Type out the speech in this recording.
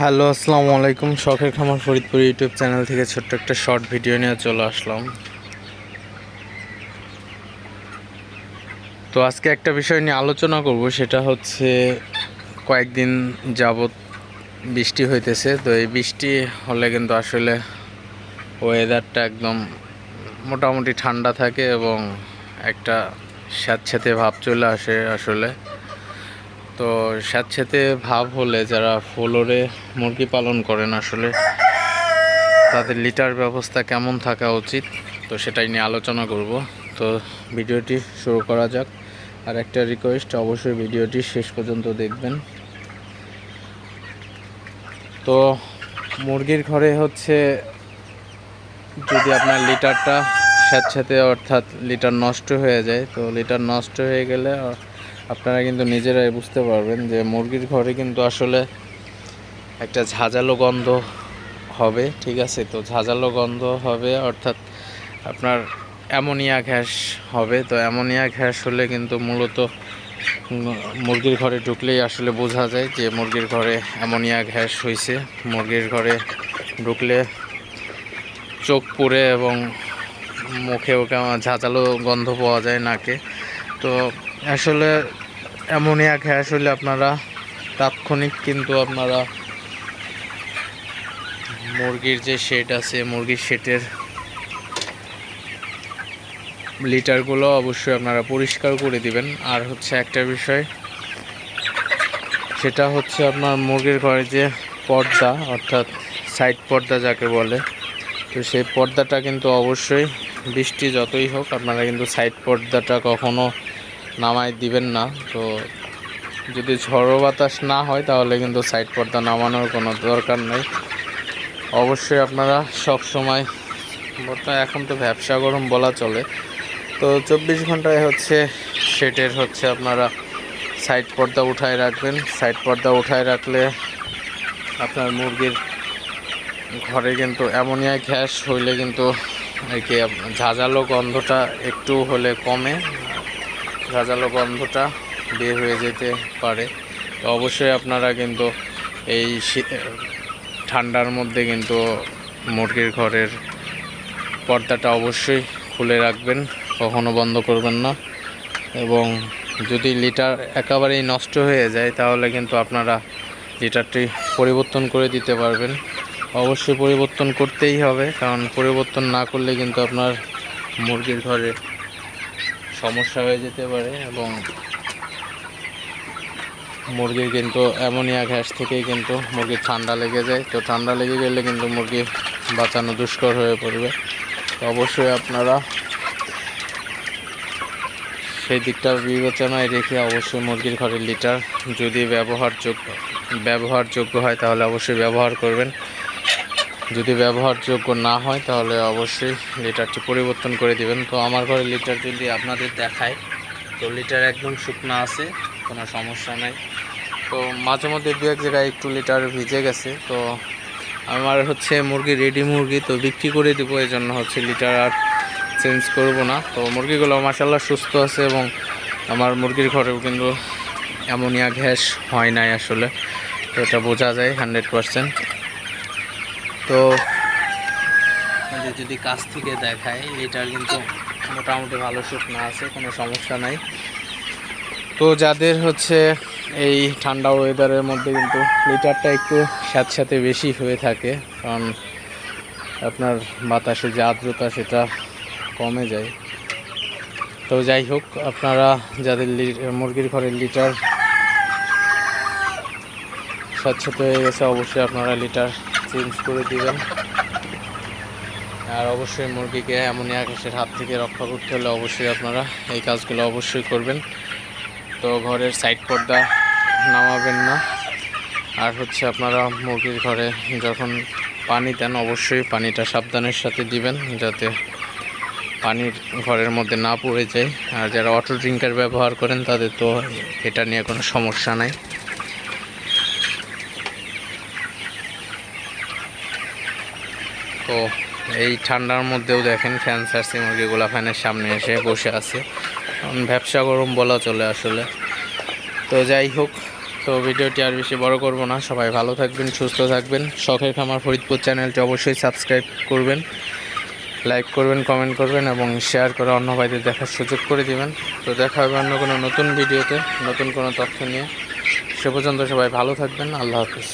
Hello, আসসালামু আলাইকুম। শখের খামার ফরিদপুর ইউটিউব চ্যানেল থেকে ছোট্ট একটা শর্ট ভিডিও নিয়ে চলে আসলাম। তো আজকে একটা বিষয় নিয়ে আলোচনা করব, সেটা হচ্ছে কয়েকদিন যাবৎ বৃষ্টি হইতেছে। তো এই বৃষ্টি হলে কিন্তু আসলে ওয়েদারটা একদম মোটামুটি ঠান্ডা থাকে এবং একটা স্যাঁতস্যাঁতে ভাব চলে আসে আসলে। তো স্যাঁতস্যাঁতে ভাব হলে যারা ফ্লোরে মুরগি পালন করেন আসলে তাদের লিটার ব্যবস্থা কেমন থাকা উচিত, তো সেটাই নিয়ে আলোচনা করব। তো ভিডিওটি শুরু করা যাক। আর একটা রিকোয়েস্ট অবশ্যই ভিডিওটি শেষ পর্যন্ত দেখবেন। তো মুরগির ঘরে হচ্ছে যদি আপনার লিটারটা স্যাঁতস্যাঁতে অর্থাৎ লিটার নষ্ট হয়ে যায়, তো লিটার নষ্ট হয়ে গেলে আপনারা কিন্তু নিজেরাই বুঝতে পারবেন যে মুরগির ঘরে কিন্তু আসলে একটা ঝাঁঝালো গন্ধ হবে, ঠিক আছে? তো ঝাঁঝালো গন্ধ হবে, অর্থাৎ আপনার অ্যামোনিয়া ঘ্যাস হবে। তো অ্যামোনিয়া ঘ্যাস হলে কিন্তু মূলত মুরগির ঘরে ঢুকলেই আসলে বোঝা যায় যে মুরগির ঘরে অ্যামোনিয়া ঘ্যাস হয়েছে মুরগির ঘরে ঢুকলে চোখ পুড়ে এবং মুখেও ঝাঁঝালো গন্ধ পাওয়া যায় নাকে। তো আসলে অ্যামোনিয়া গ্যাস হলে আপনারা তাৎক্ষণিক কিন্তু আপনারা মুরগির যে শেড আছে, মুরগির শেডের লিটারগুলো অবশ্যই আপনারা পরিষ্কার করে দিবেন। আর হচ্ছে একটা বিষয়, সেটা হচ্ছে আপনার মুরগির ঘরে যে পর্দা, অর্থাৎ সাইড পর্দা যাকে বলে, তো সেই পর্দাটা কিন্তু অবশ্যই বৃষ্টি যতই হোক, আপনারা কিন্তু সাইড পর্দাটা কখনো নামাই দিবেন না। তো যদি ঝড়ো বাতাস না হয়, তাহলে কিন্তু সাইড পর্দা নামানোর কোনো দরকার নেই। অবশ্যই আপনারা সব সময় বর্তমানে এখন তো ব্যবসা গরম বলা চলে। তো চব্বিশ ঘন্টায় হচ্ছে সেটের হচ্ছে আপনারা সাইড পর্দা উঠায় রাখবেন। সাইড পর্দা উঠায় রাখলে আপনার মুরগির ঘরে কিন্তু অ্যামোনিয়া গ্যাস হইলে কিন্তু আর কি ঝাঁঝালো গন্ধটা একটু হলে কমে। ঝাঁঝালো গন্ধটা বের হয়ে যেতে পারে। তো অবশ্যই আপনারা কিন্তু এই ঠান্ডার মধ্যে কিন্তু মুরগির ঘরের পর্দাটা অবশ্যই খুলে রাখবেন, কখনো বন্ধ করবেন না। এবং যদি লিটার একেবারেই নষ্ট হয়ে যায়, তাহলে কিন্তু আপনারা লিটারটি পরিবর্তন করে দিতে পারবেন। অবশ্যই পরিবর্তন করতেই হবে, কারণ পরিবর্তন না করলে কিন্তু আপনার মুরগির ঘরে সমস্যা হয়ে যেতে পারে এবং মুরগির কিন্তু অ্যামোনিয়া গ্যাস থেকেই কিন্তু মুরগির ঠান্ডা লেগে যায়। তো ঠান্ডা লেগে গেলে কিন্তু মুরগি বাঁচানো দুষ্কর হয়ে পড়বে। তো অবশ্যই আপনারা সেই দিকটা বিবেচনায় রেখে অবশ্যই মুরগির ঘরের লিটার যদি ব্যবহারযোগ্য ব্যবহারযোগ্য হয় তাহলে অবশ্যই ব্যবহার করবেন। যদি ব্যবহারযোগ্য না হয়, তাহলে অবশ্যই লিটারটি পরিবর্তন করে দিবেন। তো আমার ঘরে লিটার যদি আপনাদের দেখায় তো লিটার একদম শুকনো আছে, কোনো সমস্যা নাই। তো মাঝে মধ্যে দু এক জায়গায় একটু লিটার ভিজে গেছে, তো আমার হচ্ছে মুরগি রেডি মুরগি, তো বিক্রি করে দেবো এই জন্য হচ্ছে লিটার আর চেঞ্জ করব না। তো মুরগিগুলো মাসাল্লাহ সুস্থ আছে এবং আমার মুরগির ঘরেও কিন্তু অ্যামোনিয়া গ্যাস হয় নাই আসলে, তো এটা বোঝা যায় হান্ড্রেড পারসেন্ট তো আপনাদের যদি কাছ থেকে দেখায় লিটার কিন্তু মোটামুটি ভালো শুকনো আছে কোনো সমস্যা নাই। তো যাদের হচ্ছে এই ঠান্ডা ওয়েদারের মধ্যে কিন্তু লিটারটা একটু স্যাঁতস্যাঁতে বেশি হয়ে থাকে কারণ আপনার বাতাসে যে আর্দ্রতা সেটা কমে যায়। তো যাই হোক আপনারা যাদের মুরগির ঘরের লিটার স্বচ্ছতা হয়ে গেছে অবশ্যই আপনারা লিটার চেঞ্জ করে দিবেন। আর অবশ্যই মুরগিকে অ্যামোনিয়া গ্যাসের হাত থেকে রক্ষা করতে হলে অবশ্যই আপনারা এই কাজগুলো অবশ্যই করবেন। তো ঘরের সাইড পর্দা নামাবেন না। আর হচ্ছে আপনারা মুরগির ঘরে যখন পানি দেন, অবশ্যই পানিটা সাবধানের সাথে দিবেন, যাতে পানির ঘরের মধ্যে না পড়ে যায়। আর যারা অটো ড্রিঙ্কার ব্যবহার করেন, তাদের তো এটা নিয়ে কোনো সমস্যা নাই। তো এই ঠান্ডার মধ্যেও দেখেন ফ্যান সারসি মুরগিগুলা ফ্যানের সামনে এসে বসে আছে। ব্যবসা গরম বলা চলে আসলে। তো যাই হোক, তো ভিডিওটি আর বেশি বড় করব না। সবাই ভালো থাকবেন, সুস্থ থাকবেন। শখের খামার ফরিদপুর চ্যানেলটি অবশ্যই সাবস্ক্রাইব করবেন, লাইক করবেন, কমেন্ট করবেন এবং শেয়ার করে অন্য ভাইদের দেখার সুযোগ করে দিবেন। তো দেখা হবে অন্য কোনো নতুন ভিডিওতে, নতুন কোনো তথ্য নিয়ে। সে পর্যন্ত সবাই ভালো থাকবেন। আল্লাহ হাফিজ।